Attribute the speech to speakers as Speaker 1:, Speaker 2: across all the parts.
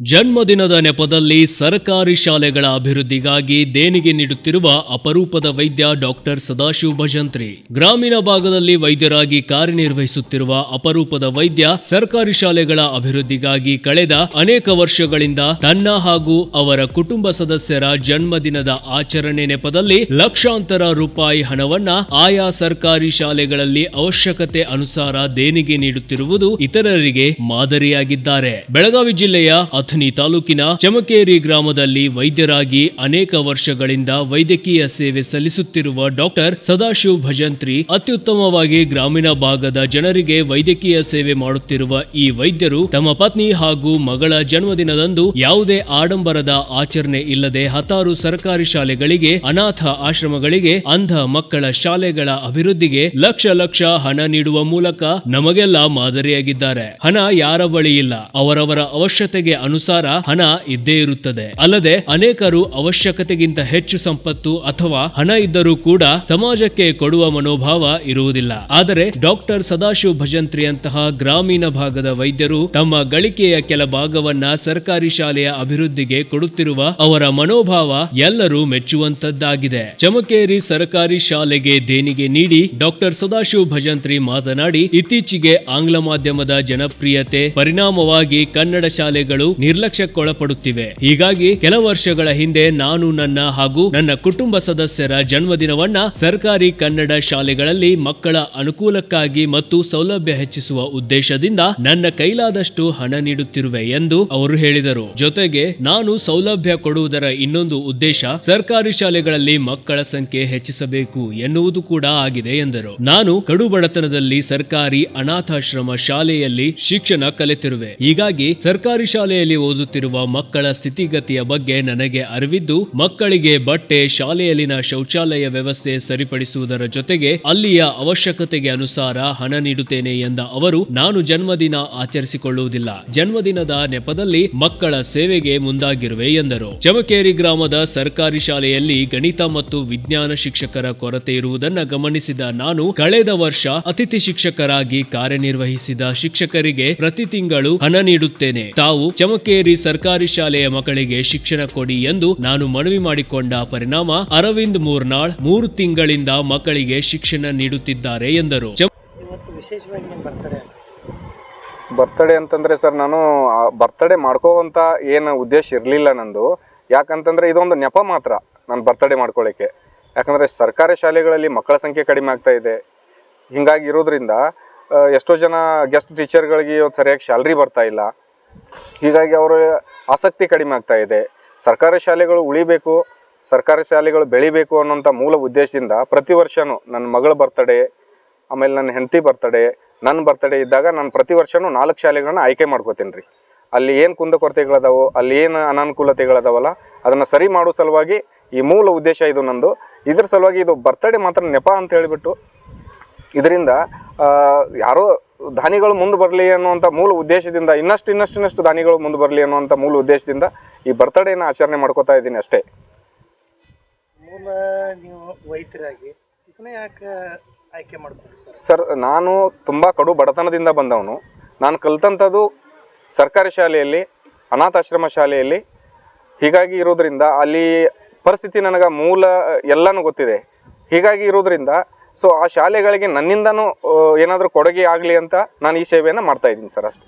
Speaker 1: ಜನ್ಮದಿನದ ನೆಪದಲ್ಲಿ ಸರ್ಕಾರಿ ಶಾಲೆಗಳ ಅಭಿವೃದ್ಧಿಗಾಗಿ ದೇಣಿಗೆ ನೀಡುತ್ತಿರುವ ಅಪರೂಪದ ವೈದ್ಯ ಡಾಕ್ಟರ್ ಸದಾಶಿವ ಭಜಂತ್ರಿ. ಗ್ರಾಮೀಣ ಭಾಗದಲ್ಲಿ ವೈದ್ಯರಾಗಿ ಕಾರ್ಯನಿರ್ವಹಿಸುತ್ತಿರುವ ಅಪರೂಪದ ವೈದ್ಯ ಸರ್ಕಾರಿ ಶಾಲೆಗಳ ಅಭಿವೃದ್ಧಿಗಾಗಿ ಕಳೆದ ಅನೇಕ ವರ್ಷಗಳಿಂದ ತನ್ನ ಹಾಗೂ ಅವರ ಕುಟುಂಬ ಸದಸ್ಯರ ಜನ್ಮದಿನದ ಆಚರಣೆ ನೆಪದಲ್ಲಿ ಲಕ್ಷಾಂತರ ರೂಪಾಯಿ ಹಣವನ್ನ ಆಯಾ ಸರ್ಕಾರಿ ಶಾಲೆಗಳಲ್ಲಿ ಅವಶ್ಯಕತೆ ಅನುಸಾರ ದೇಣಿಗೆ ನೀಡುತ್ತಿರುವುದು ಇತರರಿಗೆ ಮಾದರಿಯಾಗಿದ್ದಾರೆ. ಬೆಳಗಾವಿ ಜಿಲ್ಲೆಯ ಅಥಣಿ ತಾಲೂಕಿನ ಚಮಕೇರಿ ಗ್ರಾಮದಲ್ಲಿ ವೈದ್ಯರಾಗಿ ಅನೇಕ ವರ್ಷಗಳಿಂದ ವೈದ್ಯಕೀಯ ಸೇವೆ ಸಲ್ಲಿಸುತ್ತಿರುವ ಡಾಕ್ಟರ್ ಸದಾಶಿವ್ ಭಜಂತ್ರಿ ಅತ್ಯುತ್ತಮವಾಗಿ ಗ್ರಾಮೀಣ ಭಾಗದ ಜನರಿಗೆ ವೈದ್ಯಕೀಯ ಸೇವೆ ಮಾಡುತ್ತಿರುವ ಈ ವೈದ್ಯರು ತಮ್ಮ ಪತ್ನಿ ಹಾಗೂ ಮಗಳ ಜನ್ಮದಿನದಂದು ಯಾವುದೇ ಆಡಂಬರದ ಆಚರಣೆ ಇಲ್ಲದೆ ಹತ್ತಾರು ಸರ್ಕಾರಿ ಶಾಲೆಗಳಿಗೆ, ಅನಾಥ ಆಶ್ರಮಗಳಿಗೆ, ಅಂಧ ಮಕ್ಕಳ ಶಾಲೆಗಳ ಅಭಿವೃದ್ಧಿಗೆ ಲಕ್ಷ ಲಕ್ಷ ಹಣ ನೀಡುವ ಮೂಲಕ ನಮಗೆಲ್ಲ ಮಾದರಿಯಾಗಿದ್ದಾರೆ. ಹಣ ಯಾರ ಬಳಿ ಇಲ್ಲ. ಅವರವರ ಅವಶ್ಯಕತೆಗೆ ಅನುಸಾರ ಹಣ ಇದ್ದೇ ಇರುತ್ತದೆ. ಅಲ್ಲದೆ ಅನೇಕರು ಅವಶ್ಯಕತೆಗಿಂತ ಹೆಚ್ಚು ಸಂಪತ್ತು ಅಥವಾ ಹಣ ಇದ್ದರೂ ಕೂಡ ಸಮಾಜಕ್ಕೆ ಕೊಡುವ ಮನೋಭಾವ ಇರುವುದಿಲ್ಲ. ಆದರೆ ಡಾಕ್ಟರ್ ಸದಾಶಿವ ಭಜಂತ್ರಿಯಂತಹ ಗ್ರಾಮೀಣ ಭಾಗದ ವೈದ್ಯರು ತಮ್ಮ ಗಳಿಕೆಯ ಕೆಲ ಭಾಗವನ್ನ ಸರ್ಕಾರಿ ಶಾಲೆಯ ಅಭಿವೃದ್ಧಿಗೆ ಕೊಡುತ್ತಿರುವ ಅವರ ಮನೋಭಾವ ಎಲ್ಲರೂ ಮೆಚ್ಚುವಂತದ್ದಾಗಿದೆ. ಚಮಕೇರಿ ಸರ್ಕಾರಿ ಶಾಲೆಗೆ ದೇಣಿಗೆ ನೀಡಿ ಡಾಕ್ಟರ್ ಸದಾಶಿವ ಭಜಂತ್ರಿ ಮಾತನಾಡಿ, ಇತ್ತೀಚೆಗೆ ಆಂಗ್ಲ ಮಾಧ್ಯಮದ ಜನಪ್ರಿಯತೆ ಪರಿಣಾಮವಾಗಿ ಕನ್ನಡ ಶಾಲೆಗಳು ನಿರ್ಲಕ್ಷ್ಯಕ್ಕೊಳಪಡುತ್ತಿವೆ ಹೀಗಾಗಿ ಕೆಲ ವರ್ಷಗಳ ಹಿಂದೆ ನಾನು ನನ್ನ ಹಾಗೂ ನನ್ನ ಕುಟುಂಬ ಸದಸ್ಯರ ಜನ್ಮದಿನವನ್ನ ಸರ್ಕಾರಿ ಕನ್ನಡ ಶಾಲೆಗಳಲ್ಲಿ ಮಕ್ಕಳ ಅನುಕೂಲಕ್ಕಾಗಿ ಮತ್ತು ಸೌಲಭ್ಯ ಹೆಚ್ಚಿಸುವ ಉದ್ದೇಶದಿಂದ ನನ್ನ ಕೈಲಾದಷ್ಟು ಹಣ ನೀಡುತ್ತಿರುವೆ ಎಂದು ಅವರು ಹೇಳಿದರು. ಜೊತೆಗೆ ನಾನು ಸೌಲಭ್ಯ ಕೊಡುವುದರ ಇನ್ನೊಂದು ಉದ್ದೇಶ ಸರ್ಕಾರಿ ಶಾಲೆಗಳಲ್ಲಿ ಮಕ್ಕಳ ಸಂಖ್ಯೆ ಹೆಚ್ಚಿಸಬೇಕು ಎನ್ನುವುದು ಕೂಡ ಆಗಿದೆ ಎಂದರು. ನಾನು ಕಡು ಬಡತನದಲ್ಲಿ ಸರ್ಕಾರಿ ಅನಾಥಾಶ್ರಮ ಶಾಲೆಯಲ್ಲಿ ಶಿಕ್ಷಣ ಕಲಿತಿರುವೆ. ಹೀಗಾಗಿ ಸರ್ಕಾರಿ ಶಾಲೆಯಲ್ಲಿ ಓದುತ್ತಿರುವ ಮಕ್ಕಳ ಸ್ಥಿತಿಗತಿಯ ಬಗ್ಗೆ ನನಗೆ ಅರಿವಿದ್ದು, ಮಕ್ಕಳಿಗೆ ಬಟ್ಟೆ, ಶಾಲೆಯಲ್ಲಿನ ಶೌಚಾಲಯ ವ್ಯವಸ್ಥೆ ಸರಿಪಡಿಸುವುದರ ಜೊತೆಗೆ ಅಲ್ಲಿಯ ಅವಶ್ಯಕತೆಗೆ ಅನುಸಾರ ಹಣ ನೀಡುತ್ತೇನೆ ಎಂದ ಅವರು, ನಾನು ಜನ್ಮದಿನ ಆಚರಿಸಿಕೊಳ್ಳುವುದಿಲ್ಲ. ಜನ್ಮದಿನದ ನೆಪದಲ್ಲಿ ಮಕ್ಕಳ ಸೇವೆಗೆ ಮುಂದಾಗಿರುವೆ ಎಂದರು. ಚಮಕೇರಿ ಗ್ರಾಮದ ಸರ್ಕಾರಿ ಶಾಲೆಯಲ್ಲಿ ಗಣಿತ ಮತ್ತು ವಿಜ್ಞಾನ ಶಿಕ್ಷಕರ ಕೊರತೆ ಇರುವುದನ್ನು ಗಮನಿಸಿದ ನಾನು, ಕಳೆದ ವರ್ಷ ಅತಿಥಿ ಶಿಕ್ಷಕರಾಗಿ ಕಾರ್ಯನಿರ್ವಹಿಸಿದ ಶಿಕ್ಷಕರಿಗೆ ಪ್ರತಿ ತಿಂಗಳು ಹಣ ನೀಡುತ್ತೇನೆ. ತಾವು ಚಮಕೇರಿ ಸರ್ಕಾರಿ ಶಾಲೆಯ ಮಕ್ಕಳಿಗೆ ಶಿಕ್ಷಣ ಕೊಡಿ ಎಂದು ನಾನು ಮನವಿ ಮಾಡಿಕೊಂಡ ಪರಿಣಾಮ ಅರವಿಂದ್ ಮೂರ್ನಾಳ್ ಮೂರು ತಿಂಗಳಿಂದ ಮಕ್ಕಳಿಗೆ ಶಿಕ್ಷಣ ನೀಡುತ್ತಿದ್ದಾರೆ ಎಂದರು.
Speaker 2: ಬರ್ತಡೇ ಅಂತಂದ್ರೆ ಸರ್ ನಾನು ಬರ್ತಡೇ ಮಾಡ್ಕೋವಂತ ಏನು ಉದ್ದೇಶ ಇರಲಿಲ್ಲ ನಂದು. ಯಾಕಂತಂದ್ರೆ ಇದೊಂದು ನೆಪ ಮಾತ್ರ ನಾನು ಬರ್ತ್ಡೇ ಮಾಡ್ಕೊಳ್ಳಿಕ್ಕೆ ಯಾಕಂದರೆ ಸರ್ಕಾರಿ ಶಾಲೆಗಳಲ್ಲಿ ಮಕ್ಕಳ ಸಂಖ್ಯೆ ಕಡಿಮೆ ಆಗ್ತಾ ಇದೆ. ಹಿಂಗಾಗಿ ಇರೋದ್ರಿಂದ ಎಷ್ಟೋ ಜನ ಗೆಸ್ಟ್ ಟೀಚರ್ಗಳಿಗೆ ಒಂದು ಸರಿಯಾಗಿ ಸ್ಯಾಲ್ರಿ ಬರ್ತಾ ಇಲ್ಲ. ಹೀಗಾಗಿ ಅವರ ಆಸಕ್ತಿ ಕಡಿಮೆ ಆಗ್ತಾ ಇದೆ. ಸರ್ಕಾರಿ ಶಾಲೆಗಳು ಉಳಿಬೇಕು, ಸರ್ಕಾರಿ ಶಾಲೆಗಳು ಬೆಳಿಬೇಕು ಅನ್ನೋಂಥ ಮೂಲ ಉದ್ದೇಶದಿಂದ ಪ್ರತಿ ವರ್ಷವೂ ನನ್ನ ಮಗಳ ಬರ್ತಡೇ ಆಮೇಲೆ ನನ್ನ ಹೆಂಡತಿ ಬರ್ತಡೇ ನನ್ನ ಬರ್ತಡೇ ಇದ್ದಾಗ ನಾನು ಪ್ರತಿ ವರ್ಷವೂ ನಾಲ್ಕು ಶಾಲೆಗಳನ್ನ ಆಯ್ಕೆ ಮಾಡ್ಕೋತೀನಿ ರೀ. ಅಲ್ಲಿ ಏನು ಕುಂದುಕೊರತೆಗಳದಾವೋ, ಅಲ್ಲಿ ಏನು ಅನಾನುಕೂಲತೆಗಳದಾವಲ್ಲ, ಅದನ್ನು ಸರಿ ಮಾಡೋ ಸಲುವಾಗಿ ಈ ಮೂಲ ಉದ್ದೇಶ ಇದು ನಂದು. ಇದ್ರ ಸಲುವಾಗಿ ಇದು ಬರ್ತಡೇ ಮಾತ್ರ ನೆಪ ಅಂತ ಹೇಳಿಬಿಟ್ಟು, ಇದರಿಂದ ಯಾರೋ ದಾನಿಗಳು ಮುಂದೆ ಬರಲಿ ಅನ್ನುವಂಥ ಮೂಲ ಉದ್ದೇಶದಿಂದ ಇನ್ನಷ್ಟು ಇನ್ನಷ್ಟು ಇನ್ನಷ್ಟು ದಾನಿಗಳು ಮುಂದೆ ಬರಲಿ ಅನ್ನುವಂಥ ಮೂಲ ಉದ್ದೇಶದಿಂದ ಈ ಬರ್ತಡೇನ ಆಚರಣೆ ಮಾಡ್ಕೋತಾ ಇದ್ದೀನಿ ಅಷ್ಟೇ.
Speaker 3: ಮೂಲ ನೀವು ವೈದ್ಯರಾಗಿ ಯಾಕೆ ಆಯ್ಕೆ ಸರ್?
Speaker 2: ನಾನು ತುಂಬ ಕಡು ಬಡತನದಿಂದ ಬಂದವನು. ನಾನು ಕಲಿತಂಥದ್ದು ಸರ್ಕಾರಿ ಶಾಲೆಯಲ್ಲಿ ಅನಾಥಾಶ್ರಮ ಶಾಲೆಯಲ್ಲಿ. ಹೀಗಾಗಿ ಇರೋದ್ರಿಂದ ಅಲ್ಲಿ ಪರಿಸ್ಥಿತಿ ನನಗೆ ಮೂಲ ಎಲ್ಲನೂ ಗೊತ್ತಿದೆ. ಹೀಗಾಗಿ ಇರೋದ್ರಿಂದ ಸೊ ಆ ಶಾಲೆಗಳಿಗೆ ನನ್ನಿಂದನೂ ಏನಾದರೂ ಕೊಡುಗೆ ಆಗಲಿ ಅಂತ ನಾನು ಈ ಸೇವೆಯನ್ನು ಮಾಡ್ತಾ ಇದ್ದೀನಿ ಸರ್ ಅಷ್ಟೇ.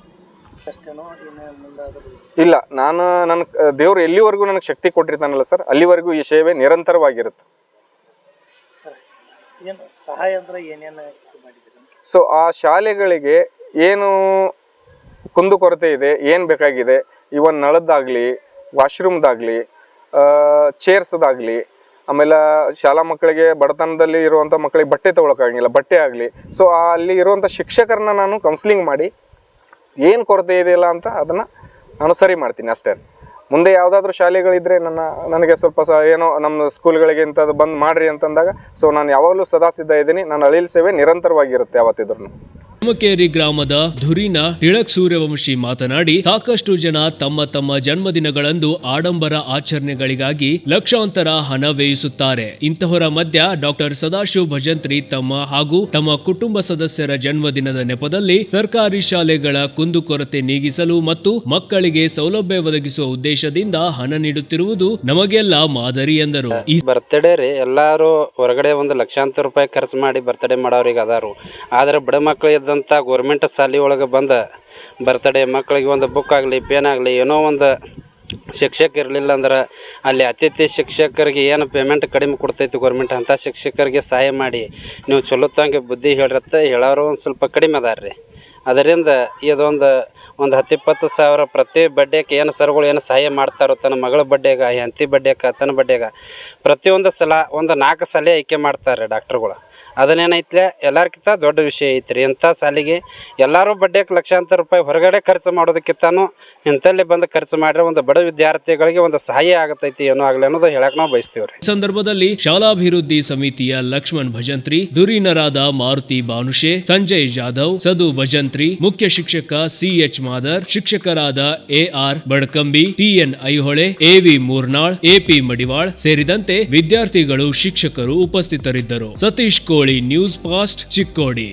Speaker 2: ಇಲ್ಲ ನಾನು ನನ್ನ ದೇವರು ಎಲ್ಲಿವರೆಗೂ ನನಗೆ ಶಕ್ತಿ ಕೊಟ್ಟಿರ್ತಾನಲ್ಲ ಸರ್ ಅಲ್ಲಿವರೆಗೂ ಈ ಸೇವೆ ನಿರಂತರವಾಗಿರುತ್ತೆ.
Speaker 3: ಸಹಾಯ
Speaker 2: ಸೊ ಆ ಶಾಲೆಗಳಿಗೆ ಏನು ಕುಂದುಕೊರತೆ ಇದೆ ಏನು ಬೇಕಾಗಿದೆ ಇವನ್ ನಳದ್ದಾಗಲಿ ವಾಶ್ರೂಮ್ದಾಗಲಿ ಚೇರ್ಸ್ದಾಗಲಿ ಆಮೇಲೆ ಶಾಲಾ ಮಕ್ಕಳಿಗೆ ಬಡತನದಲ್ಲಿ ಇರುವಂಥ ಮಕ್ಕಳಿಗೆ ಬಟ್ಟೆ ತೊಗೊಳಕ್ಕಾಗಿಲ್ಲ ಬಟ್ಟೆ ಆಗಲಿ. ಸೊ ಅಲ್ಲಿ ಇರುವಂಥ ಶಿಕ್ಷಕರನ್ನ ನಾನು ಕೌನ್ಸಿಲಿಂಗ್ ಮಾಡಿ ಏನು ಕೊರತೆ ಇದೆಯಲ್ಲ ಅಂತ ಅದನ್ನು ನಾನು ಸರಿ ಮಾಡ್ತೀನಿ ಅಷ್ಟೇ. ಮುಂದೆ ಯಾವುದಾದ್ರೂ ಶಾಲೆಗಳಿದ್ದರೆ ನನ್ನ, ನನಗೆ ಸ್ವಲ್ಪ ಸ ಏನೋ ನಮ್ಮ ಸ್ಕೂಲ್ಗಳಿಗೆ ಇಂಥದ್ದು ಬಂದು ಮಾಡಿರಿ ಅಂತಂದಾಗ ಸೊ ನಾನು ಯಾವಾಗಲೂ ಸದಾ ಸಿದ್ಧ ಇದ್ದೀನಿ. ನಾನು ಅಳಿಲ್ ಸೇವೆ ನಿರಂತರವಾಗಿರುತ್ತೆ ಯಾವತ್ತಿದ್ರು
Speaker 1: ತುಮಕೇರಿ ಗ್ರಾಮದ ಧುರಿನ ತಿಳಕ್ ಸೂರ್ಯವಂಶಿ ಮಾತನಾಡಿ, ಸಾಕಷ್ಟು ಜನ ತಮ್ಮ ತಮ್ಮ ಜನ್ಮದಿನಗಳಂದು ಆಡಂಬರ ಆಚರಣೆಗಳಿಗಾಗಿ ಲಕ್ಷಾಂತರ ಹಣ ವ್ಯಯಿಸುತ್ತಾರೆ. ಇಂತಹವರ ಮಧ್ಯ ಡಾಕ್ಟರ್ ಸದಾಶಿವ ಭಜಂತ್ರಿ ತಮ್ಮ ಹಾಗೂ ತಮ್ಮ ಕುಟುಂಬ ಸದಸ್ಯರ ಜನ್ಮದಿನದ ನೆಪದಲ್ಲಿ ಸರ್ಕಾರಿ ಶಾಲೆಗಳ ಕುಂದುಕೊರತೆ ನೀಗಿಸಲು ಮತ್ತು ಮಕ್ಕಳಿಗೆ ಸೌಲಭ್ಯ ಒದಗಿಸುವ ಉದ್ದೇಶದಿಂದ ಹಣ ನೀಡುತ್ತಿರುವುದು ನಮಗೆಲ್ಲ ಮಾದರಿ ಎಂದರು. ಈ
Speaker 4: ಬರ್ತ್ಡೇ ರೀ, ಎಲ್ಲರೂ ಹೊರಗಡೆ ಒಂದು ಲಕ್ಷಾಂತರ ರೂಪಾಯಿ ಖರ್ಚು ಮಾಡಿ ಬರ್ತ್ಡೇ ಮಾಡೋರಿಗೆ ಅದಾರು. ಆದರೆ ಬಡ ಮಕ್ಕಳು ಇದ್ದಂಥ ಗೋರ್ಮೆಂಟ್ ಶಾಲೆ ಒಳಗೆ ಬಂದು ಬರ್ತಡೇ ಮಕ್ಕಳಿಗೆ ಒಂದು ಬುಕ್ ಆಗಲಿ ಪೇನ್ ಆಗಲಿ ಏನೋ ಒಂದು ಶಿಕ್ಷಕ ಇರಲಿಲ್ಲ ಅಂದ್ರೆ ಅಲ್ಲಿ ಅತಿಥಿ ಶಿಕ್ಷಕರಿಗೆ ಏನು ಪೇಮೆಂಟ್ ಕಡಿಮೆ ಕೊಡ್ತೈತಿ ಗೌರ್ಮೆಂಟ್ ಅಂಥ ಶಿಕ್ಷಕರಿಗೆ ಸಹಾಯ ಮಾಡಿ. ನೀವು ಚಲೋತ್ತಂಗೆ ಬುದ್ಧಿ ಹೇಳಿರತ್ತೆ ಹೇಳೋರು ಒಂದು ಸ್ವಲ್ಪ ಕಡಿಮೆ ಅದಾರ ರೀ ಅದರಿಂದ ಇದೊಂದು ಒಂದು ಹತ್ತಿಪ್ಪತ್ತು ಸಾವಿರ ಪ್ರತಿ ಬಡ್ಡೆಗೆ ಏನು ಸರ್ಗಳು ಏನು ಸಹಾಯ ಮಾಡ್ತಾರೋ ತನ್ನ ಮಗಳ ಬಡ್ಡೆಗ ಹೆಂಡತಿ ಬಡ್ಡೆಗ ತನ್ನ ಬಡ್ಡೆಗ ಪ್ರತಿಯೊಂದು ಸಲ ಒಂದು ನಾಲ್ಕು ಸಲ ಆಯ್ಕೆ ಮಾಡ್ತಾರೆ ಡಾಕ್ಟ್ರುಗಳು ಅದನ್ನೇನೈತ್ಲೆ ಎಲ್ಲರಿಗಿಂತ ದೊಡ್ಡ ವಿಷಯ ಐತ್ರಿ. ಇಂಥ ಸಾಲಿಗೆ ಎಲ್ಲರೂ ಬಡ್ಡೆಗೆ ಲಕ್ಷಾಂತರ ರೂಪಾಯಿ ಹೊರಗಡೆ ಖರ್ಚು ಮಾಡೋದಕ್ಕಿಂತನೂ ಇಂಥಲ್ಲಿ ಬಂದು ಖರ್ಚು ಮಾಡಿದ್ರೆ ಒಂದು ಬಡ ವಿದ್ಯಾರ್ಥಿಗಳಿಗೆ ಒಂದು ಸಹಾಯ ಆಗತೈತಿ ಏನೋ ಆಗಲಿ ಅನ್ನೋದು ಹೇಳಕ್ ನಾವು ಬಯಸ್ತೀವಿ ಈ
Speaker 1: ಸಂದರ್ಭದಲ್ಲಿ ಶಾಲಾಭಿವೃದ್ಧಿ ಸಮಿತಿಯ ಲಕ್ಷ್ಮಣ್ ಭಜಂತ್ರಿ ಧುರೀಣರಾದ ಮಾರುತಿ ಬಾನುಷೆ, ಸಂಜಯ್ ಜಾಧವ್, ಸದು ಭಜಂತ್ರಿ, ಮುಖ್ಯ ಶಿಕ್ಷಕ ಸಿಎಚ್ ಮಾದರ್, ಶಿಕ್ಷಕರಾದ AR Badkambi TN Aihole AV Moornal AP Madiwal ಸೇರಿದಂತೆ ವಿದ್ಯಾರ್ಥಿಗಳು ಶಿಕ್ಷಕರು ಉಪಸ್ಥಿತರಿದ್ದರು. ಸತೀಶ್ ಕೋಳಿ ನ್ಯೂಸ್ ಪಾಸ್ಟ್, ಚಿಕ್ಕೋಡಿ.